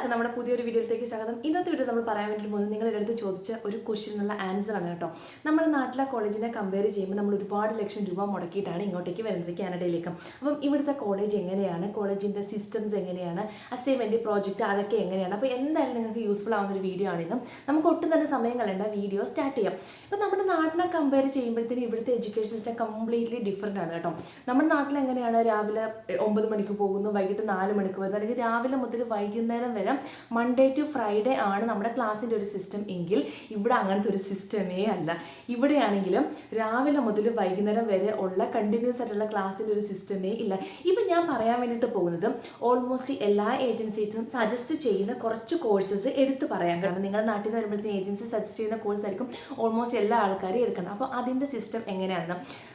എല്ലാവർക്കും നമ്മുടെ പുതിയൊരു വീഡിയോയിലേക്ക് സ്വാഗതം. ഇന്നത്തെ വീഡിയോ നമ്മൾ പറയാൻ വേണ്ടി പോകുന്നത് നിങ്ങളുടെ അടുത്ത് ചോദിച്ച ഒരു ക്വസ്റ്റ്യനുള്ള ആൻസർ ആണ് കേട്ടോ. നമ്മുടെ നാട്ടിലെ കോളേജിനെ കമ്പയർ ചെയ്യുമ്പോൾ നമ്മൾ ഒരുപാട് ലക്ഷം രൂപ മുടക്കിയിട്ടാണ് ഇങ്ങോട്ടേക്ക് വരുന്നത് കാനഡയിലേക്ക്. അപ്പം ഇവിടുത്തെ കോളേജ് എങ്ങനെയാണ്? കോളേജിന്റെ സിസ്റ്റംസ് എങ്ങനെയാണ്? അസൈൻമെന്റ് പ്രോജക്റ്റ് അതൊക്കെ എങ്ങനെയാണ്? അപ്പോൾ എന്തായാലും നിങ്ങൾക്ക് യൂസ്ഫുൾ ആവുന്ന ഒരു വീഡിയോ ആണിതും നമുക്ക് ഒട്ടും തന്നെ സമയം കളയേണ്ട. വീഡിയോ സ്റ്റാർട്ട് ചെയ്യാം. ഇപ്പം നമ്മുടെ നാട്ടിനെ കമ്പയർ ചെയ്യുമ്പോഴത്തേക്കും ഇവിടുത്തെ എഡ്യൂക്കേഷൻ സിസ്റ്റം കംപ്ലീറ്റ്ലി ഡിഫറെന്റ് ആണ് കേട്ടോ. നമ്മുടെ നാട്ടിൽ എങ്ങനെയാണ് രാവിലെ ഒമ്പത് മണിക്ക് പോകുന്നു വൈകിട്ട് നാല് മണിക്ക് വരുന്നു. അല്ലെങ്കിൽ രാവിലെ മുതൽ വൈകുന്നേരം വരെ മൺഡേ ടു ഫ്രൈഡേ ആണ് നമ്മുടെ ക്ലാസ്സിന്റെ ഒരു സിസ്റ്റം എങ്കിൽ ഇവിടെ അങ്ങനത്തെ ഒരു സിസ്റ്റമേ അല്ല. ഇവിടെയാണെങ്കിലും രാവിലെ മുതൽ വൈകുന്നേരം വരെ ഉള്ള കണ്ടിന്യൂസ് ആയിട്ടുള്ള ക്ലാസ്സിന്റെ ഒരു സിസ്റ്റമേ ഇല്ല. ഇപ്പം ഞാൻ പറയാൻ വേണ്ടിയിട്ട് പോകുന്നത് ഓൾമോസ്റ്റ് എല്ലാ ഏജൻസീസും സജസ്റ്റ് ചെയ്യുന്ന കുറച്ച് കോഴ്സസ് എടുത്ത് പറയാം കാരണം നിങ്ങളുടെ നാട്ടിൽ നിന്ന് വരുമ്പോഴത്തേക്കും ഏജൻസി സജസ്റ്റ് ചെയ്യുന്ന കോഴ്സ് ആയിരിക്കും ഓൾമോസ്റ്റ് എല്ലാ ആൾക്കാരും എടുക്കുന്നത്. അപ്പോൾ അതിന്റെ സിസ്റ്റം എങ്ങനെയാണ്?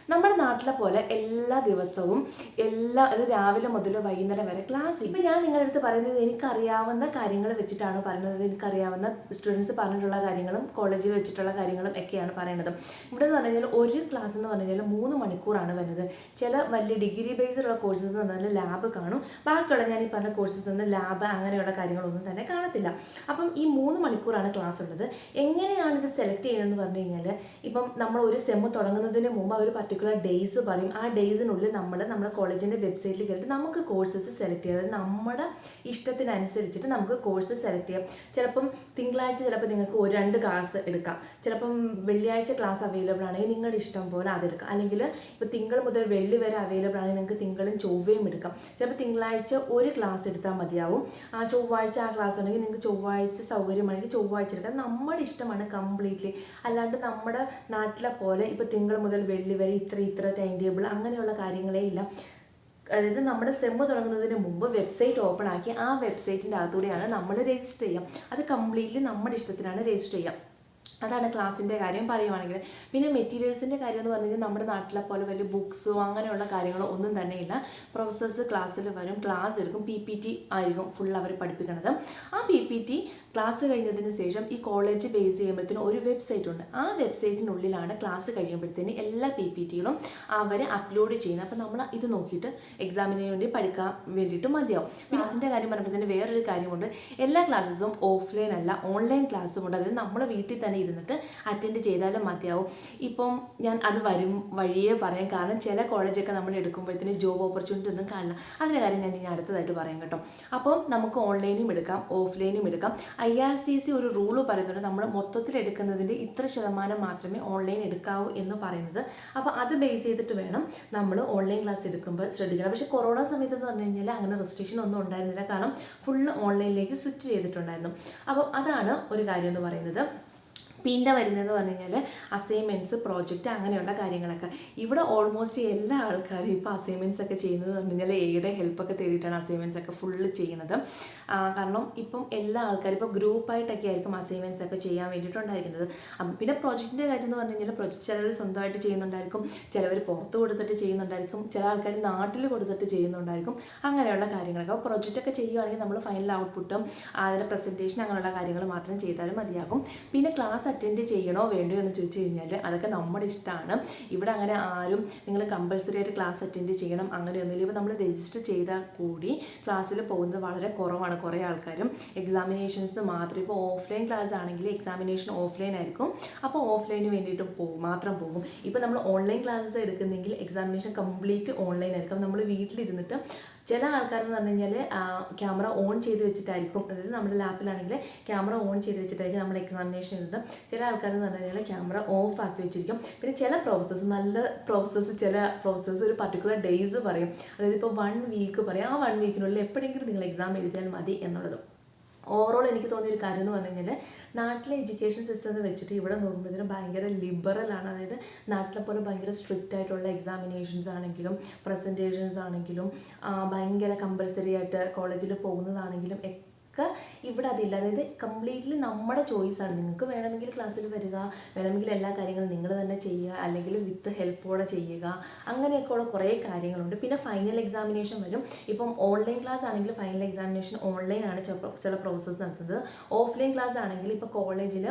നമ്മുടെ നാട്ടിലെ പോലെ എല്ലാ ദിവസവും എല്ലാ രാവിലെ മുതൽ വൈകുന്നേരം വരെ ക്ലാസ് ഇപ്പം ഞാൻ നിങ്ങളുടെ അടുത്ത് പറയുന്നത് എനിക്കറിയാവുന്ന കാര്യങ്ങൾ വെച്ചിട്ടാണ് പറയുന്നത്. എനിക്കറിയാവുന്ന സ്റ്റുഡൻസ് പറഞ്ഞിട്ടുള്ള കാര്യങ്ങളും കോളേജിൽ വെച്ചിട്ടുള്ള കാര്യങ്ങളും ഒക്കെയാണ് പറയുന്നത്. ഇവിടെ എന്ന് പറഞ്ഞു കഴിഞ്ഞാൽ ഒരു ക്ലാസ് എന്ന് പറഞ്ഞാൽ മൂന്ന് മണിക്കൂറാണ് വരുന്നത്. ചില വലിയ ഡിഗ്രി ബേസ്ഡുള്ള കോഴ്സസ് എന്ന് പറഞ്ഞാൽ ലാബ് കാണും. ബാക്കിയുള്ള ഞാൻ ഈ പറഞ്ഞ കോഴ്സസ് നിന്ന് ലാബ് അങ്ങനെയുള്ള കാര്യങ്ങളൊന്നും തന്നെ കാണത്തില്ല. അപ്പം ഈ മൂന്ന് മണിക്കൂറാണ് ക്ലാസ് ഉള്ളത്. എങ്ങനെയാണ് ഇത് സെലക്ട് ചെയ്യുന്നതെന്ന് പറഞ്ഞു കഴിഞ്ഞാൽ ഇപ്പം നമ്മൾ ഒരു സെമ്മ് തുടങ്ങുന്നതിന് മുമ്പ് അവർ പർട്ടിക്കുലർ ഡേയ്സ് പറയും. ആ ഡേയ്സിനുള്ളിൽ നമ്മൾ നമ്മുടെ കോളേജിന്റെ വെബ്സൈറ്റിൽ കയറിയിട്ട് നമുക്ക് കോഴ്സസ് സെലക്ട് ചെയ്യാതെ നമ്മുടെ ഇഷ്ടത്തിനനുസരിച്ചിട്ട് നമുക്ക് കോഴ്സ് സെലക്ട് ചെയ്യാം. ചിലപ്പം തിങ്കളാഴ്ച ചിലപ്പോൾ നിങ്ങൾക്ക് ഒരു രണ്ട് ക്ലാസ് എടുക്കാം. ചിലപ്പം വെള്ളിയാഴ്ച ക്ലാസ് അവൈലബിൾ ആണെങ്കിൽ നിങ്ങളുടെ ഇഷ്ടം പോലെ അതെടുക്കാം അല്ലെങ്കിൽ ഇപ്പോൾ തിങ്കൾ മുതൽ വെള്ളി വരെ അവൈലബിൾ ആണെങ്കിൽ നിങ്ങൾക്ക് തിങ്കളും ചൊവ്വയും എടുക്കാം. ചിലപ്പോൾ തിങ്കളാഴ്ച ഒരു ക്ലാസ് എടുത്താൽ മതിയാവും. ആ ചൊവ്വാഴ്ച ആ ക്ലാസ് ഉണ്ടെങ്കിൽ നിങ്ങൾക്ക് ചൊവ്വാഴ്ച സൗകര്യമാണെങ്കിൽ ചൊവ്വാഴ്ച എടുക്കാം. നമ്മുടെ ഇഷ്ടമാണ് കംപ്ലീറ്റ്ലി അല്ലാണ്ട് നമ്മുടെ നാട്ടിലെ പോലെ ഇപ്പോൾ തിങ്കൾ മുതൽ വെള്ളി വരെ ഇത്ര ഇത്ര ടൈം ടേബിൾ അങ്ങനെയുള്ള കാര്യങ്ങളേ ഇല്ല. അതായത് നമ്മുടെ സെമ്മ് തുടങ്ങുന്നതിന് മുമ്പ് വെബ്സൈറ്റ് ഓപ്പൺ ആക്കി ആ വെബ്സൈറ്റിന്റെ അകത്തൂടെയാണ് നമ്മൾ രജിസ്റ്റർ ചെയ്യാം. അത് കംപ്ലീറ്റ്ലി നമ്മുടെ ഇഷ്ടത്തിനാണ് രജിസ്റ്റർ ചെയ്യാം. അതാണ് ക്ലാസ്സിന്റെ കാര്യം പറയുവാണെങ്കിൽ. പിന്നെ മെറ്റീരിയൽസിന്റെ കാര്യം എന്ന് പറഞ്ഞാൽ നമ്മുടെ നാട്ടിലെ പോലെ വലിയ ബുക്സോ അങ്ങനെയുള്ള കാര്യങ്ങളോ ഒന്നും തന്നെ ഇല്ല. പ്രൊഫസേഴ്സ് ക്ലാസ്സിൽ വരും ക്ലാസ് എടുക്കും പി പി ടി ആയിരിക്കും ഫുൾ അവർ പഠിപ്പിക്കുന്നത് ആ പി പി ടി ക്ലാസ് കഴിഞ്ഞതിന് ശേഷം ഈ കോളേജ് ബേസ് ചെയ്യുമ്പോഴത്തേനും ഒരു വെബ്സൈറ്റ് ഉണ്ട്. ആ വെബ്സൈറ്റിനുള്ളിലാണ് ക്ലാസ് കഴിയുമ്പോഴത്തേന് എല്ലാ പി പി ടികളും അവർ അപ്ലോഡ് ചെയ്യുന്നത്. അപ്പോൾ നമ്മൾ ഇത് നോക്കിയിട്ട് എക്സാമിന് വേണ്ടി പഠിക്കാൻ വേണ്ടിയിട്ട് മതിയാവും. ക്ലാസ്സിന്റെ കാര്യം പറയുമ്പോഴത്തേന് വേറൊരു കാര്യമുണ്ട്. എല്ലാ ക്ലാസ്സും ഓഫ്ലൈൻ അല്ല ഓൺലൈൻ ക്ലാസ്സും ഉണ്ട്. അതായത് നമ്മൾ വീട്ടിൽ തന്നെ ഇരുന്നിട്ട് അറ്റൻഡ് ചെയ്താലും മതിയാവും. ഇപ്പം ഞാൻ അത് വരും വഴിയേ പറയാം. കാരണം ചില കോളേജൊക്കെ നമ്മൾ എടുക്കുമ്പോഴത്തേന് ജോബ് ഓപ്പർച്യൂണിറ്റി ഒന്നും കാണില്ല. അതിന്റെ കാര്യം ഞാൻ ഇനി അടുത്തതായിട്ട് പറയാം കേട്ടോ. അപ്പം നമുക്ക് ഓൺലൈനും എടുക്കാം ഓഫ്ലൈനും എടുക്കാം. ഐ ആർ സി സി ഒരു റൂൾ പറയുന്നുണ്ട്. നമ്മൾ മൊത്തത്തിൽ എടുക്കുന്നതിന്റെ ഇത്ര ശതമാനം മാത്രമേ ഓൺലൈൻ എടുക്കാവൂ എന്ന് പറയുന്നത്. അപ്പോൾ അത് ബേസ് ചെയ്തിട്ട് വേണം നമ്മൾ ഓൺലൈൻ ക്ലാസ് എടുക്കുമ്പോൾ ശ്രദ്ധിക്കണം. പക്ഷേ കൊറോണ സമയത്ത് എന്ന് പറഞ്ഞു കഴിഞ്ഞാൽ അങ്ങനെ റെസ്ട്രിക്ഷൻ ഒന്നും ഉണ്ടായിരുന്നില്ല. കാരണം ഫുള്ള് ഓൺലൈനിലേക്ക് സ്വിച്ച് ചെയ്തിട്ടുണ്ടായിരുന്നു. അപ്പോൾ അതാണ് ഒരു കാര്യം എന്ന് പറയുന്നത്. പിന്നെ വരുന്നത് പറഞ്ഞു കഴിഞ്ഞാൽ അസൈൻമെന്റ്സ് പ്രോജക്റ്റ് അങ്ങനെയുള്ള കാര്യങ്ങളൊക്കെ. ഇവിടെ ഓൾമോസ്റ്റ് എല്ലാ ആൾക്കാരും ഇപ്പോൾ അസൈൻമെന്റ്സ് ഒക്കെ ചെയ്യുന്നത് പറഞ്ഞു കഴിഞ്ഞാൽ എയുടെ ഹെൽപ്പൊക്കെ തേടിയിട്ടാണ് അസൈൻമെന്റ്സ് ഒക്കെ ഫുള്ള് ചെയ്യുന്നത്. കാരണം ഇപ്പം എല്ലാ ആൾക്കാരും ഇപ്പോൾ ഗ്രൂപ്പായിട്ടൊക്കെ ആയിരിക്കും അസൈൻമെന്റ്സ് ഒക്കെ ചെയ്യാൻ വേണ്ടിയിട്ടുണ്ടായിരിക്കുന്നത്. പിന്നെ പ്രോജക്റ്റിന്റെ കാര്യം എന്ന് പറഞ്ഞു കഴിഞ്ഞാൽ പ്രൊജക്റ്റ് ചിലർ സ്വന്തമായിട്ട് ചെയ്യുന്നുണ്ടായിരിക്കും ചിലവർ പുറത്ത് കൊടുത്തിട്ട് ചെയ്യുന്നുണ്ടായിരിക്കും ചില ആൾക്കാർ നാട്ടിൽ കൊടുത്തിട്ട് ചെയ്യുന്നുണ്ടായിരിക്കും അങ്ങനെയുള്ള കാര്യങ്ങളൊക്കെ. അപ്പോൾ പ്രൊജക്റ്റൊക്കെ ചെയ്യുകയാണെങ്കിൽ നമ്മൾ ഫൈനൽ ഔട്ട്പുട്ടും അതിന്റെ പ്രസന്റേഷൻ അങ്ങനെയുള്ള കാര്യങ്ങൾ മാത്രം ചെയ്താലും മതിയാകും. പിന്നെ ക്ലാസ് അറ്റൻഡ് ചെയ്യണോ വേണ്ടോ എന്ന് ചോദിച്ചു കഴിഞ്ഞാൽ അതൊക്കെ നമ്മുടെ ഇഷ്ടമാണ്. ഇവിടെ അങ്ങനെ ആരും നിങ്ങൾ കമ്പൽസറി ആയിട്ട് ക്ലാസ് അറ്റൻഡ് ചെയ്യണം അങ്ങനെയൊന്നുമില്ല ഇപ്പോൾ നമ്മൾ രജിസ്റ്റർ ചെയ്താൽ കൂടി ക്ലാസ്സിൽ പോകുന്നത് വളരെ കുറവാണ് കുറേ ആൾക്കാരും. എക്സാമിനേഷൻസ് മാത്രം. ഇപ്പോൾ ഓഫ്ലൈൻ ക്ലാസ് ആണെങ്കിൽ എക്സാമിനേഷൻ ഓഫ്ലൈൻ ആയിരിക്കും. അപ്പോൾ ഓഫ്ലൈന് വേണ്ടിയിട്ട് പോകും മാത്രം പോകും. ഇപ്പോൾ നമ്മൾ ഓൺലൈൻ ക്ലാസ്സസ് എടുക്കുന്നെങ്കിൽ എക്സാമിനേഷൻ കംപ്ലീറ്റ് ഓൺലൈൻ ആയിരിക്കും. നമ്മൾ വീട്ടിലിരുന്നിട്ട് ചില ആൾക്കാരെന്ന് പറഞ്ഞു കഴിഞ്ഞാൽ ക്യാമറ ഓൺ ചെയ്ത് വെച്ചിട്ടായിരിക്കും. അതായത് നമ്മുടെ ലാപ്പിലാണെങ്കിൽ ക്യാമറ ഓൺ ചെയ്ത് വെച്ചിട്ടായിരിക്കും നമ്മൾ എക്സാമിനേഷൻ എഴുതുന്നത്. ചില ആൾക്കാരെന്ന് പറഞ്ഞു കഴിഞ്ഞാൽ ക്യാമറ ഓഫ് ആക്കി വെച്ചിരിക്കും. പിന്നെ ചില പ്രോസസ്സ് നല്ല പ്രോസസ്സ് ചില പ്രോസസ്സ് ഒരു പർട്ടിക്കുലർ ഡേയ്സ് പറയും. അതായത് ഇപ്പോൾ വൺ വീക്ക് പറയും. ആ വൺ വീക്കിനുള്ളിൽ എപ്പോഴെങ്കിലും നിങ്ങൾ എക്സാം എഴുതിയാൽ മതി എന്നുള്ളത്. ഓവറോൾ എനിക്ക് തോന്നിയ ഒരു കാര്യം എന്ന് പറഞ്ഞു കഴിഞ്ഞാൽ നാട്ടിലെ എഡ്യൂക്കേഷൻ സിസ്റ്റം വെച്ചിട്ട് ഇവിടെ നോക്കുമ്പോഴത്തേനും ഭയങ്കര ലിബറലാണ് അതായത് നാട്ടിലെ പോലെ ഭയങ്കര സ്ട്രിക്റ്റ് ആയിട്ടുള്ള എക്സാമിനേഷൻസ് ആണെങ്കിലും പ്രസന്റേഷൻസ് ആണെങ്കിലും ഭയങ്കര കമ്പൽസറി ആയിട്ട് കോളേജിൽ പോകുന്നതാണെങ്കിലും ഒക്കെ ഇവിടെ അതില്ല. അതായത് കംപ്ലീറ്റ്ലി നമ്മുടെ ചോയ്സാണ് നിങ്ങൾക്ക് വേണമെങ്കിൽ ക്ലാസ്സിൽ വരിക വേണമെങ്കിൽ എല്ലാ കാര്യങ്ങളും നിങ്ങൾ തന്നെ ചെയ്യുക അല്ലെങ്കിൽ വിത്ത് ഹെൽപ്പോടെ ചെയ്യുക അങ്ങനെയൊക്കെ ഉള്ള കുറേ കാര്യങ്ങളുണ്ട്. പിന്നെ ഫൈനൽ എക്സാമിനേഷൻ വരും. ഇപ്പം ഓൺലൈൻ ക്ലാസ് ആണെങ്കിൽ ഫൈനൽ എക്സാമിനേഷൻ ഓൺലൈൻ ആണ് ചില പ്രോസസ്സ് നടത്തുന്നത്. ഓഫ്ലൈൻ ക്ലാസ് ആണെങ്കിൽ ഇപ്പോൾ കോളേജിൽ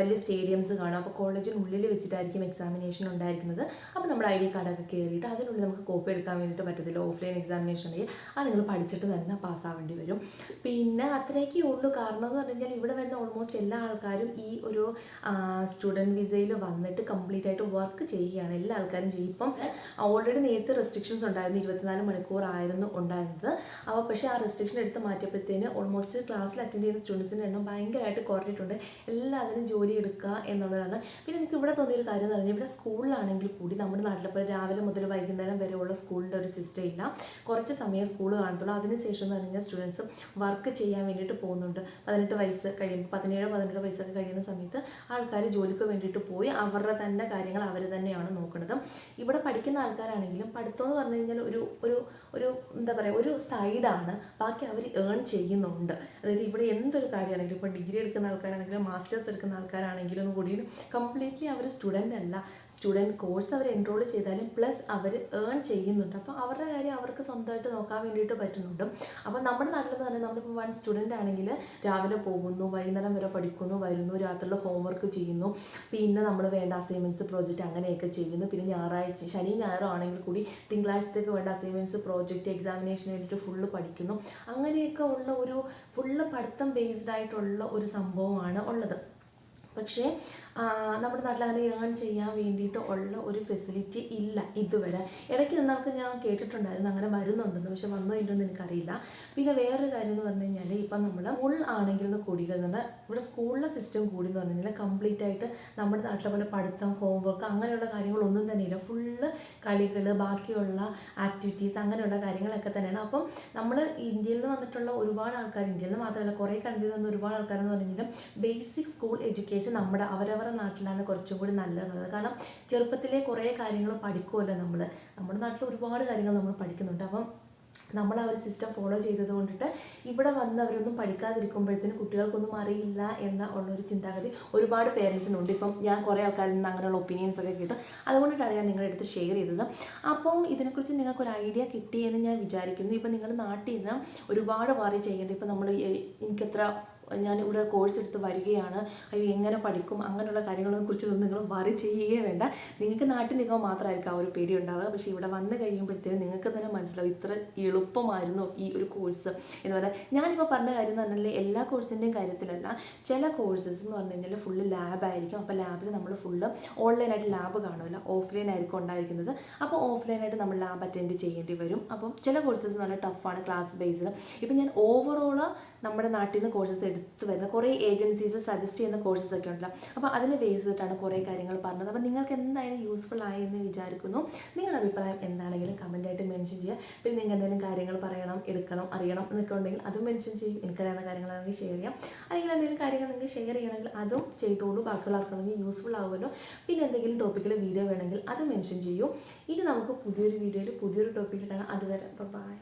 വലിയ സ്റ്റേഡിയംസ് കാണും. അപ്പോൾ കോളേജിനുള്ളിൽ വെച്ചിട്ടായിരിക്കും എക്സാമിനേഷൻ ഉണ്ടായിരിക്കുന്നത്. അപ്പോൾ നമ്മുടെ ഐ ഡി കാർഡൊക്കെ കയറിയിട്ട് അതിനുള്ളിൽ നമുക്ക് കോപ്പി എടുക്കാൻ വേണ്ടിയിട്ട് പറ്റത്തില്ല. ഓഫ്ലൈൻ എക്സാമിനേഷൻ ഉണ്ടെങ്കിൽ അത് നിങ്ങൾ പഠിച്ചിട്ട് തന്നെ പാസ്സാവേണ്ടി വരും. പിന്നെ അത്രയൊക്കെ ഉള്ളൂ. കാരണം എന്ന് പറഞ്ഞു കഴിഞ്ഞാൽ ഇവിടെ വരുന്ന ഓൾമോസ്റ്റ് എല്ലാ ആൾക്കാരും ഈ ഒരു സ്റ്റുഡന്റ് വിസയിൽ വന്നിട്ട് കംപ്ലീറ്റ് ആയിട്ട് വർക്ക് ചെയ്യുകയാണ്. എല്ലാ ആൾക്കാരും ചെയ്യും. ഇപ്പം ഓൾറെഡി നേരത്തെ റെസ്ട്രിക്ഷൻസ് ഉണ്ടായിരുന്നു. ഇരുപത്തിനാല് മണിക്കൂറായിരുന്നു ഉണ്ടായിരുന്നത്. അപ്പോൾ പക്ഷേ ആ റെസ്ട്രിക്ഷൻ എടുത്ത് മാറ്റിയപ്പോഴത്തേന് ഓൾമോസ്റ്റ് ക്ലാസ്സിൽ അറ്റൻഡ് ചെയ്യുന്ന സ്റ്റുഡൻസിന്റെ എണ്ണം ഭയങ്കരമായിട്ട് കുറഞ്ഞിട്ടുണ്ട്. എല്ലാവരും ജോലി എടുക്കുക എന്നുള്ളതാണ്. പിന്നെ എനിക്ക് ഇവിടെ തോന്നിയൊരു കാര്യം എന്ന് പറഞ്ഞാൽ ഇവിടെ സ്കൂളിലാണെങ്കിൽ കൂടി നമ്മുടെ നാട്ടിലിപ്പോൾ രാവിലെ മുതൽ വൈകുന്നേരം വരെയുള്ള സ്കൂളിന്റെ ഒരു സിസ്റ്റം ഇല്ല. കുറച്ച് സമയം സ്കൂൾ കാണത്തുള്ളൂ. അതിനുശേഷം എന്ന് പറഞ്ഞാൽ സ്റ്റുഡൻസ് വർക്ക് ചെയ്യാൻ വേണ്ടിയിട്ട് പോകുന്നുണ്ട്. പതിനെട്ട് വയസ്സ് കഴിയുമ്പോൾ പതിനേഴ് പതിനെട്ട് വയസ്സൊക്കെ കഴിയുന്ന സമയത്ത് ആൾക്കാർ ജോലിക്ക് വേണ്ടിയിട്ട് പോയി അവരുടെ തന്നെ കാര്യങ്ങൾ അവർ തന്നെയാണ് നോക്കുന്നത്. ഇവിടെ പഠിക്കുന്ന ആൾക്കാരാണെങ്കിലും പഠിത്തം എന്ന് പറഞ്ഞു കഴിഞ്ഞാൽ ഒരു ഒരു ഒരു എന്താ പറയുക ഒരു സൈഡാണ്. ബാക്കി അവർ ഏൺ ചെയ്യുന്നുണ്ട്. അതായത് ഇവിടെ എന്തൊരു കാര്യമാണെങ്കിലും ഇപ്പോൾ ഡിഗ്രി എടുക്കുന്ന ആൾക്കാരാണെങ്കിലും മാസ്റ്റേഴ്സ് എടുക്കുന്ന ആൾക്കാരാണെങ്കിലും കൂടി കംപ്ലീറ്റ്ലി അവർ സ്റ്റുഡന്റ് അല്ല. സ്റ്റുഡന്റ് കോഴ്സ് അവർ എൻറോൾ ചെയ്താലും പ്ലസ് അവർ ഏൺ ചെയ്യുന്നുണ്ട്. അപ്പോൾ അവരുടെ കാര്യം അവർക്ക് സ്വന്തമായിട്ട് നോക്കാൻ വേണ്ടിയിട്ട് പറ്റുന്നുണ്ട്. അപ്പോൾ നമ്മുടെ നാട്ടിൽ തന്നെ നമ്മളിപ്പോൾ വൺ സ്റ്റുഡന്റ് ആണെങ്കിൽ രാവിലെ പോകുന്നു വൈകുന്നേരം വരെ പഠിക്കുന്നു വരുന്നു രാത്രിയിൽ ഹോംവർക്ക് ചെയ്യുന്നു. പിന്നെ നമ്മൾ വേണ്ട അസൈൻമെന്റ്സ് പ്രോജക്റ്റ് അങ്ങനെയൊക്കെ ചെയ്യുന്നു. പിന്നെ ഞായറാഴ്ച ശനി ഞായറും ആണെങ്കിൽ കൂടി തിങ്കളാഴ്ചത്തേക്ക് വേണ്ട അസൈൻമെന്റ്സ് പ്രോജക്റ്റ് എക്സാമിനേഷൻ വേണ്ടിയിട്ട് ഫുള്ള് പഠിക്കുന്നു. അങ്ങനെയൊക്കെ ഉള്ള ഒരു ഫുള്ള് പഠിത്തം ബേസ്ഡ് ആയിട്ടുള്ള ഒരു സംഭവമാണ് ഉള്ളത്. പക്ഷേ നമ്മുടെ നാട്ടിൽ അങ്ങനെ ഏൺ ചെയ്യാൻ വേണ്ടിയിട്ട് ഉള്ള ഒരു ഫെസിലിറ്റി ഇല്ല ഇതുവരെ. ഇടയ്ക്ക് നമുക്ക് ഞാൻ കേട്ടിട്ടുണ്ടായിരുന്നു അങ്ങനെ വരുന്നുണ്ടെന്ന് പക്ഷെ വന്നോ ഇല്ലെന്ന് എനിക്കറിയില്ല. പിന്നെ വേറൊരു കാര്യം എന്ന് പറഞ്ഞു കഴിഞ്ഞാൽ ഇപ്പം നമ്മൾ സ്കൂൾ ആണെങ്കിൽ കൂടികൾ എന്ന് ഇവിടെ സ്കൂളിലെ സിസ്റ്റം കൂടി എന്ന് പറഞ്ഞു കഴിഞ്ഞാൽ കംപ്ലീറ്റ് ആയിട്ട് നമ്മുടെ നാട്ടിലെ പോലെ പഠിത്തം ഹോംവർക്ക് അങ്ങനെയുള്ള കാര്യങ്ങളൊന്നും തന്നെയില്ല ഫുള്ള് കളികൾ ബാക്കിയുള്ള ആക്ടിവിറ്റീസ് അങ്ങനെയുള്ള കാര്യങ്ങളൊക്കെ തന്നെയാണ്. അപ്പം നമ്മൾ ഇന്ത്യയിൽ നിന്ന് വന്നിട്ടുള്ള ഒരുപാട് ആൾക്കാർ ഇന്ത്യയിൽ നിന്ന് മാത്രമല്ല കുറേ കൺട്രിയിൽ നിന്ന് ഒരുപാട് ആൾക്കാരെന്ന് പറഞ്ഞു കഴിഞ്ഞാൽ ബേസിക് സ്കൂൾ എഡ്യൂക്കേഷൻ നമ്മുടെ അവരവരുടെ നാട്ടിലാണ് കുറച്ചും കൂടി നല്ലതെന്നുള്ളത്. കാരണം ചെറുപ്പത്തിലെ കുറേ കാര്യങ്ങൾ പഠിക്കുമല്ലോ നമ്മൾ നമ്മുടെ നാട്ടിൽ ഒരുപാട് കാര്യങ്ങൾ നമ്മൾ പഠിക്കുന്നുണ്ട്. അപ്പം നമ്മൾ ആ ഒരു സിസ്റ്റം ഫോളോ ചെയ്തത് കൊണ്ടിട്ട് ഇവിടെ വന്നവരൊന്നും പഠിക്കാതിരിക്കുമ്പോഴത്തേനും കുട്ടികൾക്കൊന്നും അറിയില്ല എന്ന ഉള്ളൊരു ചിന്താഗതി ഒരുപാട് പേരൻസിനുണ്ട് ഇപ്പം ഞാൻ കുറേ ആൾക്കാരിൽ നിന്ന് അങ്ങനെയുള്ള ഒപ്പീനിയൻസ് ഒക്കെ കിട്ടും. അതുകൊണ്ടിട്ടാണ് ഞാൻ നിങ്ങളുടെ അടുത്ത് ഷെയർ ചെയ്തത്. അപ്പം ഇതിനെക്കുറിച്ച് നിങ്ങൾക്ക് ഒരു ഐഡിയ കിട്ടിയെന്ന് ഞാൻ വിചാരിക്കുന്നു. ഇപ്പം നിങ്ങൾ നാട്ടിൽ നിന്ന് ഒരുപാട് വറി ചെയ്യേണ്ടി ഇപ്പം നമ്മൾ എനിക്കെത്ര ഞാൻ ഇവിടെ കോഴ്സ് എടുത്ത് വരികയാണ്. അയ്യോ എങ്ങനെ പഠിക്കും? അങ്ങനെയുള്ള കാര്യങ്ങളെ കുറിച്ചൊന്നും നിങ്ങൾ വറി ചെയ്യുകയേ വേണ്ട. നിങ്ങൾക്ക് നാട്ടിൽ നിൽക്കുമ്പോൾ മാത്രമായിരിക്കും ആ ഒരു പേടി ഉണ്ടാവുക. പക്ഷേ ഇവിടെ വന്ന് കഴിയുമ്പോഴത്തേക്കും നിങ്ങൾക്ക് തന്നെ മനസ്സിലാവും ഇത്ര എളുപ്പമായിരുന്നു ഈ ഒരു കോഴ്സ് എന്ന് പറഞ്ഞാൽ. ഞാനിപ്പോൾ പറഞ്ഞ കാര്യം എന്ന് പറഞ്ഞാൽ എല്ലാ കോഴ്സിന്റെയും കാര്യത്തിലല്ല. ചില കോഴ്സസ് എന്ന് പറഞ്ഞു കഴിഞ്ഞാൽ ഫുള്ള് ലാബായിരിക്കും അപ്പോൾ ലാബിൽ നമ്മൾ ഫുള്ള് ഓൺലൈനായിട്ട് ലാബ് കാണില്ല ഓഫ്ലൈൻ ആയിരിക്കും ഉണ്ടായിരിക്കുന്നത്. അപ്പോൾ ഓഫ്ലൈനായിട്ട് നമ്മൾ ലാബ് അറ്റൻഡ് ചെയ്യേണ്ടി വരും. അപ്പം ചില കോഴ്സസ് നല്ല ടഫാണ് ക്ലാസ് ബേസ്ഡ് ഇപ്പം ഞാൻ ഓവറോൾ നമ്മുടെ നാട്ടിൽ നിന്ന് കോഴ്സസ് എടുത്ത് വരുന്ന കുറേ ഏജൻസീസ് സജസ്റ്റ് ചെയ്യുന്ന കോഴ്സസ് ഒക്കെ ഉണ്ടല്ലോ. അപ്പോൾ അതിനെ ബേസ് ചെയ്തിട്ടാണ് കുറേ കാര്യങ്ങൾ പറഞ്ഞത്. അപ്പോൾ നിങ്ങൾക്ക് എന്തായാലും യൂസ്ഫുൾ ആയി എന്ന് വിചാരിക്കുന്നു. നിങ്ങളുടെ അഭിപ്രായം എന്താണെങ്കിലും കമന്റായിട്ട് മെൻഷൻ ചെയ്യുക. പിന്നെ നിങ്ങൾക്ക് എന്തെങ്കിലും കാര്യങ്ങൾ പറയണം എടുക്കണം അറിയണം എന്നൊക്കെ ഉണ്ടെങ്കിൽ അതും മെൻഷൻ ചെയ്യും. എനിക്കറിയാവുന്ന കാര്യങ്ങളാണെങ്കിൽ ഷെയർ ചെയ്യാം. അല്ലെങ്കിൽ എന്തെങ്കിലും കാര്യങ്ങൾ നിങ്ങൾക്ക് ഷെയർ ചെയ്യണമെങ്കിൽ അതും ചെയ്തോളൂ. ബാക്കിയുള്ള ആർക്കാണെങ്കിൽ യൂസ്ഫുൾ ആവുമല്ലോ. പിന്നെ എന്തെങ്കിലും ടോപ്പിക്കിൽ വീഡിയോ വേണമെങ്കിൽ അത് മെൻഷൻ ചെയ്യൂ. ഇനി നമുക്ക് പുതിയൊരു വീഡിയോയിൽ പുതിയൊരു ടോപ്പിക്കിൽ കാണാം. അതുവരെ ബൈ